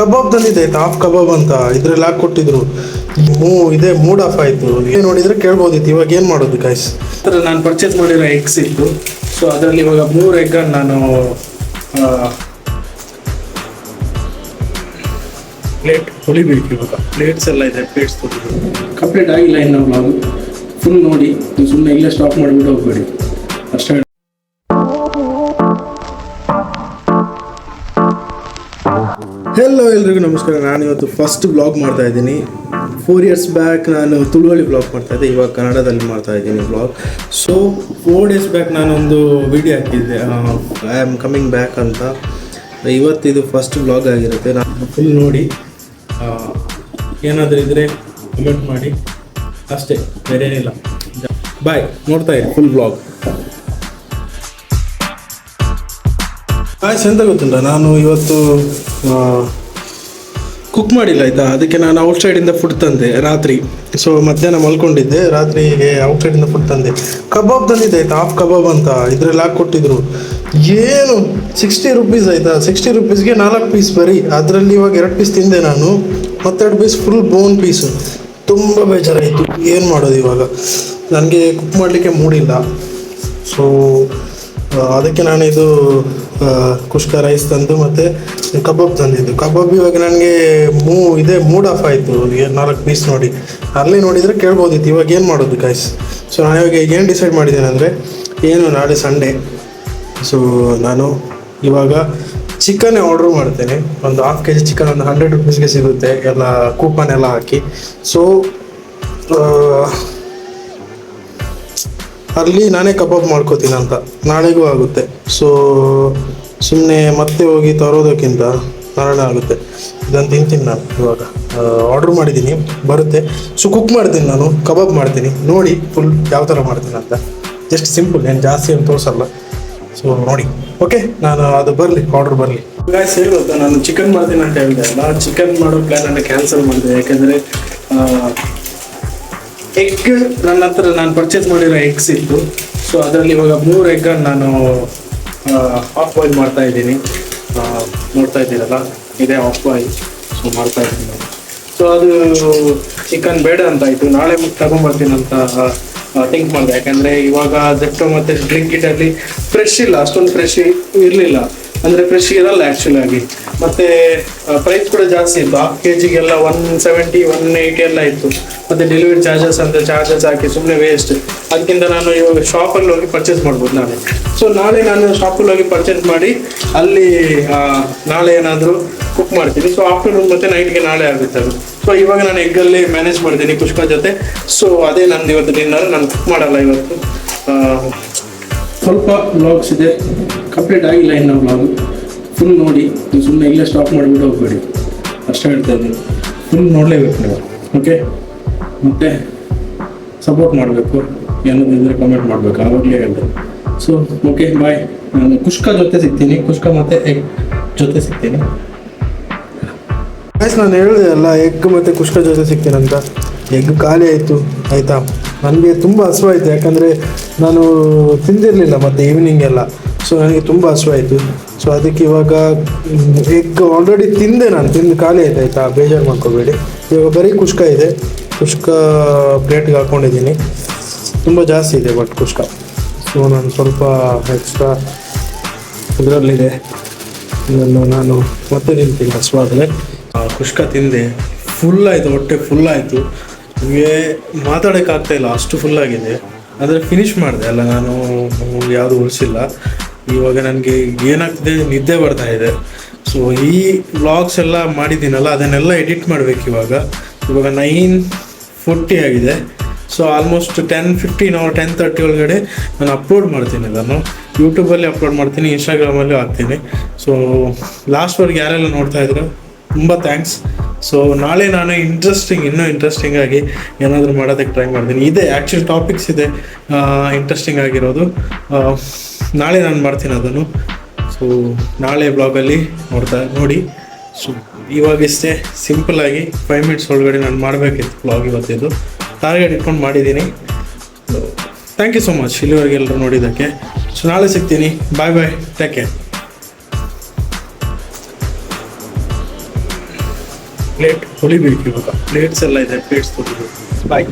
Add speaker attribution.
Speaker 1: ಕಬಾಬ್ ತಂದಿದೆ ಆಫ್ ಕಬಾಬ್ ಅಂತ. ಇದ್ರಲ್ಲಿ ಹಾಕಿ ಕೊಟ್ಟಿದ್ರು ಮೂ, ಇದೆ, ಮೂಡ್ ಆಫ್ ಆಯ್ತು. ಏನ್ ನೋಡಿದ್ರೆ ಕೇಳ್ಬೋದಿತ್ತು. ಇವಾಗ ಏನ್ ಮಾಡೋದು ಗಾಯ್ಸ್ ನಾನು ಪರ್ಚೇಸ್ ಮಾಡಿರೋ ಎಗ್ಸ್ ಇತ್ತು. ಸೊ ಅದರಲ್ಲಿ ಇವಾಗ ಮೂರು ಎಗ್ ನಾನು ಪ್ಲೇಟ್ ಹೊಲಿಬೇಕು ಇವಾಗ. ಪ್ಲೇಟ್ಸ್ ಎಲ್ಲ ಇದೆ ಪ್ಲೇಟ್ಸ್ ಕಂಪ್ಲೀಟ್ ಆಗಿಲ್ಲ ಇನ್ನು ಫುಲ್ ನೋಡಿ. ಸುಮ್ಮನೆ ಇಲ್ಲೇ ಸ್ಟಾಪ್ ಮಾಡಿಬಿಟ್ಟು ಹೋಗ್ಬೇಡಿ. ಅಷ್ಟೇ. ಹೆಲೋ ಎಲ್ರಿಗೂ ನಮಸ್ಕಾರ. ನಾನು ಇವತ್ತು ಫಸ್ಟ್ ಬ್ಲಾಗ್ ಮಾಡ್ತಾ ಇದ್ದೀನಿ. ಫೋರ್ ಇಯರ್ಸ್ ಬ್ಯಾಕ್ ನಾನು ತುಳುವಳಿ ಬ್ಲಾಗ್ ಮಾಡ್ತಾ ಇದ್ದೆ. ಇವಾಗ ಕನ್ನಡದಲ್ಲಿ ಮಾಡ್ತಾ ಇದ್ದೀನಿ blog so four days back ನಾನೊಂದು ವಿಡಿಯೋ ಹಾಕಿದ್ದೆ. ಐ ಆಮ್ ಕಮಿಂಗ್ ಬ್ಯಾಕ್ ಅಂತ. ಇವತ್ತು ಇದು ಫಸ್ಟ್ ಬ್ಲಾಗ್ ಆಗಿರುತ್ತೆ. ನಾನು ಫುಲ್ ನೋಡಿ ಏನಾದರೂ ಇದ್ದರೆ ಕಮೆಂಟ್ ಮಾಡಿ. ಅಷ್ಟೇ ಬೇರೆ ಏನಿಲ್ಲ ಬಾಯ್ ನೋಡ್ತಾ ಇರಿ ಫುಲ್ ಬ್ಲಾಗ್ ಆಯ್ತು ಎಂತ ಗೊತ್ತುಂಟ? ನಾನು ಇವತ್ತು ಕುಕ್ ಮಾಡಿಲ್ಲ ಆಯ್ತಾ? ಅದಕ್ಕೆ ನಾನು ಔಟ್ಸೈಡಿಂದ ಫುಡ್ ತಂದೆ ರಾತ್ರಿ. ಸೊ ಮಧ್ಯಾಹ್ನ ಮಲ್ಕೊಂಡಿದ್ದೆ. ರಾತ್ರಿಗೆ ಔಟ್ಸೈಡಿಂದ ಫುಡ್ ತಂದೆ. ಕಬಾಬ್ ತಂದಿದ್ದೆ ಆಯ್ತಾ? ಹಾಫ್ ಕಬಾಬ್ ಅಂತ. ಇದ್ರಲ್ಲಿ ಹಾಕಿ ಕೊಟ್ಟಿದ್ರು. ಏನು? ಸಿಕ್ಸ್ಟಿ ರುಪೀಸ್ ಆಯ್ತಾ? ಸಿಕ್ಸ್ಟಿ ರುಪೀಸ್ಗೆ ನಾಲ್ಕು ಪೀಸ್ ಬರೀ. ಅದರಲ್ಲಿ ಇವಾಗ ಎರಡು ಪೀಸ್ ತಿಂದೆ ನಾನು. ಮತ್ತೆರಡು ಪೀಸ್ ಫುಲ್ ಬೋನ್ ಪೀಸು ತುಂಬ ಬೇಜಾರಾಯಿತು. ಏನು ಮಾಡೋದು ಇವಾಗ? ನನಗೆ ಕುಕ್ ಮಾಡಲಿಕ್ಕೆ ಮೂಡಿಲ್ಲ. ಸೊ ಅದಕ್ಕೆ ನಾನು ಇದು ಕುಷ್ಕ ರೈಸ್ ತಂದು ಮತ್ತೆ ಕಬಾಬ್ ತಂದಿದ್ದು. ಕಬಾಬ್ ಇವಾಗ ನನಗೆ ಮೂ, ಇದೆ ಮೂಡ್ ಆಫ್ ಆಯಿತು. ನಾಲ್ಕು ಪೀಸ್ ನೋಡಿ. ಅಲ್ಲಿ ನೋಡಿದರೆ ಕೇಳ್ಬೋದಿತ್ತು. ಇವಾಗ ಏನು ಮಾಡೋದು ಗೈಸ್ ಸೊ ನಾನು ಇವಾಗ ಏನು ಡಿಸೈಡ್ ಮಾಡಿದ್ದೇನೆ ಅಂದರೆ, ಏನು ನಾಳೆ ಸಂಡೇ ಸೊ ನಾನು ಇವಾಗ ಚಿಕನ್ ಆರ್ಡ್ರ್ ಮಾಡ್ತೇನೆ. ಒಂದು ಹಾಫ್ ಕೆ ಜಿ ಚಿಕನ್ ಒಂದು ಹಂಡ್ರೆಡ್ ರುಪೀಸ್ಗೆ ಸಿಗುತ್ತೆ. ಎಲ್ಲ ಕೂಪನ್ ಎಲ್ಲ ಹಾಕಿ. ಸೊ ಅಲ್ಲಿ ನಾನೇ ಕಬಾಬ್ ಮಾಡ್ಕೋತೀನಿ ಅಂತ. ನಾಳೆಗೂ ಆಗುತ್ತೆ. ಸೊ ಸುಮ್ಮನೆ ಮತ್ತೆ ಹೋಗಿ ತರೋದಕ್ಕಿಂತ ನಾಳೆ ಆಗುತ್ತೆ. ಇದನ್ನು ತಿಂತೀನಿ ನಾನು ಇವಾಗ. ಆರ್ಡ್ರ್ ಮಾಡಿದ್ದೀನಿ. ಬರುತ್ತೆ. ಸೊ ಕುಕ್ ಮಾಡ್ತೀನಿ ನಾನು. ಕಬಾಬ್ ಮಾಡ್ತೀನಿ. ನೋಡಿ ಫುಲ್ ಯಾವ ಥರ ಮಾಡ್ತೀನಿ ಅಂತ. ಜಸ್ಟ್ ಸಿಂಪಲ್ ಏನು ಜಾಸ್ತಿ ಏನು ತೋರಿಸಲ್ಲ. ಸೊ ನೋಡಿ. ಓಕೆ ನಾನು ಅದು ಬರಲಿ ಆರ್ಡ್ರ್ ಬರಲಿ. ಗಾಯ್ಸ್ ಹೇಳಿ ನಾನು ಚಿಕನ್ ಮಾಡ್ತೀನಿ ಅಂತ ಹೇಳಿದೆ ನಾನು ಚಿಕನ್ ಮಾಡೋ ಪ್ಲ್ಯಾನನ್ನು ಕ್ಯಾನ್ಸಲ್ ಮಾಡಿದೆ. ಯಾಕೆಂದರೆ ಎಗ್ ನನ್ನ ಹತ್ರ ನಾನು ಪರ್ಚೇಸ್ ಮಾಡಿರೋ ಎಗ್ಸ್ ಇತ್ತು. ಸೊ ಅದರಲ್ಲಿ ಇವಾಗ ಮೂರು ಎಗ್ ನಾನು ಆಫ್ ಬಾಯ್ಲ್ ಮಾಡ್ತಾ ಇದ್ದೀನಿ. ನೋಡ್ತಾ ಇದ್ದೀರಲ್ಲ? ಇದೇ ಆಫ್ ಬಾಯ್ಲ್ ಸೊ ಮಾಡ್ತಾ ಇದ್ದೀನಿ ಸೊ ಅದು ಚಿಕನ್ ಬೇಡ ಅಂತ ಆಯಿತು. ನಾಳೆ ತಗೊಂಡ್ಬರ್ತೀನಿ ಅಂತ ಥಿಂಕ್ ಮಾಡಿದೆ. ಯಾಕಂದರೆ ಇವಾಗ ಜೆಪ್ಟೋ ಮತ್ತು ಡ್ರಿಂಕ್ ಇಟ್ಟಲ್ಲಿ ಫ್ರೆಶ್ ಇಲ್ಲ. ಅಷ್ಟೊಂದು ಫ್ರೆಶ್ ಇರಲಿಲ್ಲ. ಅಂದರೆ ಫ್ರೆಶ್ ಇರಲ್ಲ ಆಕ್ಚುಲಿ ಆಗಿ. ಮತ್ತು ಪ್ರೈಸ್ ಕೂಡ ಜಾಸ್ತಿ ಇತ್ತು. ಹಾಫ್ ಕೆ ಜಿಗೆಲ್ಲ ಒನ್ ಸೆವೆಂಟಿ ಒನ್ ಏಯ್ಟಿ ಎಲ್ಲ ಇತ್ತು. ಮತ್ತೆ ಡೆಲಿವರಿ ಚಾರ್ಜಸ್ ಅಂತ ಚಾರ್ಜಸ್ ಹಾಕಿ ಸುಮ್ಮನೆ ವೇಸ್ಟ್ ಅದಕ್ಕಿಂತ ನಾನು ಇವಾಗ ಶಾಪಲ್ಲಿ ಹೋಗಿ ಪರ್ಚೇಸ್ ಮಾಡ್ಬೋದು ನಾನು ಸೊ ನಾಳೆ ನಾನು ಶಾಪಲ್ಲಿ ಹೋಗಿ ಪರ್ಚೇಸ್ ಮಾಡಿ, ಅಲ್ಲಿ ನಾಳೆ ಏನಾದರೂ ಕುಕ್ ಮಾಡ್ತೀನಿ. ಸೊ ಆಫ್ಟರ್ನೂನ್ ಮತ್ತು ನೈಟ್ಗೆ ನಾಳೆ ಆಗುತ್ತೆ ಅದು. ಸೊ ಇವಾಗ ನಾನು ಎಗ್ಗಲ್ಲಿ ಮ್ಯಾನೇಜ್ ಮಾಡ್ತೀನಿ ಪುಷ್ಪ ಜೊತೆ. ಸೊ ಅದೇ ನಂದು ಇವತ್ತು ಡಿನ್ನರ್ ನಾನು ಕುಕ್ ಮಾಡಲ್ಲ ಇವತ್ತು. ಸ್ವಲ್ಪ ಬ್ಲಾಗ್ಸ್ ಇದೆ. ಕಂಪ್ಲೀಟ್ ಆಗಿಲ್ಲ ಇನ್ನು ವ್ಲಾಗು ಫುಲ್ ನೋಡಿ ನೀವು ಸುಮ್ಮನೆ ಇಲ್ಲೇ ಸ್ಟಾಪ್ ಮಾಡಿಬಿಟ್ಟು ಹೋಗಬೇಡಿ. ಅಷ್ಟೇ ಹೇಳ್ತಾ ಇದ್ದೀನಿ. ಫುಲ್ ನೋಡಲೇಬೇಕು ನೀವು. ಓಕೆ ಮತ್ತು ಸಪೋರ್ಟ್ ಮಾಡಬೇಕು. ಏನಾದ್ರು ಇದ್ರೆ ಕಮೆಂಟ್ ಮಾಡಬೇಕು. ಆವಾಗಲೇ ಹೇಳಿದೆ. ಸೊ ಓಕೆ ಬಾಯ್ ನಾನು ಕುಷ್ಕ ಜೊತೆ ಸಿಗ್ತೀನಿ. ಕುಷ್ಕ ಮತ್ತು ಎಗ್ ಜೊತೆ ಸಿಗ್ತೀನಿ. ಬಾಯ್ಸ್ ನಾನು ಹೇಳಿದೆ ಅಲ್ಲ ಎಗ್ ಮತ್ತು ಕುಷ್ಕ ಜೊತೆ ಸಿಗ್ತೀನಿ ಅಂತ. ಎಗ್ ಖಾಲಿ ಆಯಿತು ಆಯಿತಾ? ನನಗೆ ತುಂಬ ಹಸುವಾಯಿತು ಯಾಕಂದರೆ ನಾನು ತಿಂದಿರಲಿಲ್ಲ ಮತ್ತು ಈವ್ನಿಂಗ್ ಎಲ್ಲ. ಸೊ ನನಗೆ ತುಂಬ ಹಸುವಾಯಿತು ಸೊ ಅದಕ್ಕೆ ಇವಾಗ ಎಗ್ ಆಲ್ರೆಡಿ ತಿಂದೆ ನಾನು, ತಿಂದು ಖಾಲಿ ಆಯ್ತು, ಆಯಿತಾ? ಬೇಜಾರು ಮಾಡ್ಕೋಬೇಡಿ. ಇವಾಗ ಬರೀ ಕುಷ್ಕ ಇದೆ. ಕುಷ್ಕ ಪ್ಲೇಟ್ಗೆ ಹಾಕ್ಕೊಂಡಿದ್ದೀನಿ ತುಂಬ ಜಾಸ್ತಿ ಇದೆ ಬಟ್ ಕುಷ್ಕ. ಸೊ ನಾನು ಸ್ವಲ್ಪ ಎಕ್ಸ್ಟ್ರಾ ಇದರಲ್ಲಿದೆ. ಇದನ್ನು ನಾನು ಮತ್ತೆ ತಿಂತೀನಿ ಹಸುವಾದರೆ ಕುಷ್ಕ ತಿಂದೆ. ಫುಲ್ ಆಯಿತು, ಹೊಟ್ಟೆ ಫುಲ್ ಆಯಿತು. ನಿಮಗೆ ಮಾತಾಡೋಕ್ಕಾಗ್ತಾ ಇಲ್ಲ, ಅಷ್ಟು ಫುಲ್ ಆಗಿದೆ. ಆದರೆ ಫಿನಿಶ್ ಮಾಡಿದೆ, ಅಲ್ಲ ನಾನು ಯಾವುದು ಉಳಿಸಿಲ್ಲ. ಇವಾಗ ನನಗೆ ಏನಾಗ್ತಿದೆ, ನಿದ್ದೆ ಬರ್ತಾ ಇದೆ. ಸೊ ಈ ವ್ಲಾಗ್ಸ್ ಎಲ್ಲ ಮಾಡಿದ್ದೀನಲ್ಲ, ಅದನ್ನೆಲ್ಲ ಎಡಿಟ್ ಮಾಡಬೇಕು ಇವಾಗ. ಇವಾಗ ನೈನ್ ಫೋರ್ಟಿ ಆಗಿದೆ. So almost ten fifteen or ten thirty ಒಳಗಡೆ ನಾನು ಅಪ್ಲೋಡ್ ಮಾಡ್ತೀನಿ ಅದನ್ನು ಯೂಟ್ಯೂಬಲ್ಲಿ ಅಪ್ಲೋಡ್ ಮಾಡ್ತೀನಿ ಇನ್ಸ್ಟಾಗ್ರಾಮಲ್ಲೂ ಹಾಕ್ತೀನಿ. ಸೊ ಲಾಸ್ಟ್ವರೆಗೆ ಯಾರೆಲ್ಲ ನೋಡ್ತಾ ಇದ್ರು? ತುಂಬ ಥ್ಯಾಂಕ್ಸ್ ಸೊ ನಾಳೆ ನಾನು ಇಂಟ್ರೆಸ್ಟಿಂಗ್ ಇನ್ನೂ ಇಂಟ್ರೆಸ್ಟಿಂಗ್ ಆಗಿ ಏನಾದರೂ ಮಾಡೋದಕ್ಕೆ ಟ್ರೈ ಮಾಡ್ತೀನಿ. ಇದೆ ಆ್ಯಕ್ಚುಲ್ ಟಾಪಿಕ್ಸ್ ಇದೆ. ಇಂಟ್ರೆಸ್ಟಿಂಗ್ ಆಗಿರೋದು. ನಾಳೆ ನಾನು ಮಾಡ್ತೀನಿ ಅದನ್ನು. ಸೊ ನಾಳೆ ಬ್ಲಾಗಲ್ಲಿ ನೋಡ್ತಾ, ನೋಡಿ. ಸೊ ಇವಾಗ ಇಷ್ಟೇ ಆಗಿ ಫೈವ್ ಮಿನಿಟ್ಸ್ ಒಳಗಡೆ ನಾನು ಮಾಡಬೇಕಿತ್ತು ಬ್ಲಾಗ್ ಇವತ್ತಿದ್ದು. ಟಾರ್ಗೆಟ್ ಇಟ್ಕೊಂಡು ಮಾಡಿದ್ದೀನಿ. ಥ್ಯಾಂಕ್ ಯು ಸೊ ಮಚ್ ಇಲ್ಲಿವರೆಗೆ ಎಲ್ಲರೂ ನೋಡಿದ್ದಕ್ಕೆ. ಸೊ ನಾಳೆ ಸಿಗ್ತೀನಿ. Bye bye take care plate ತೊಳಿಬೇಕು ಇವಾಗ ಪ್ಲೇಟ್ಸ್ ಎಲ್ಲ ಇದೆ ಪ್ಲೇಟ್ಸ್ ತೊಳಿಬೇಕು ಬಾಯ್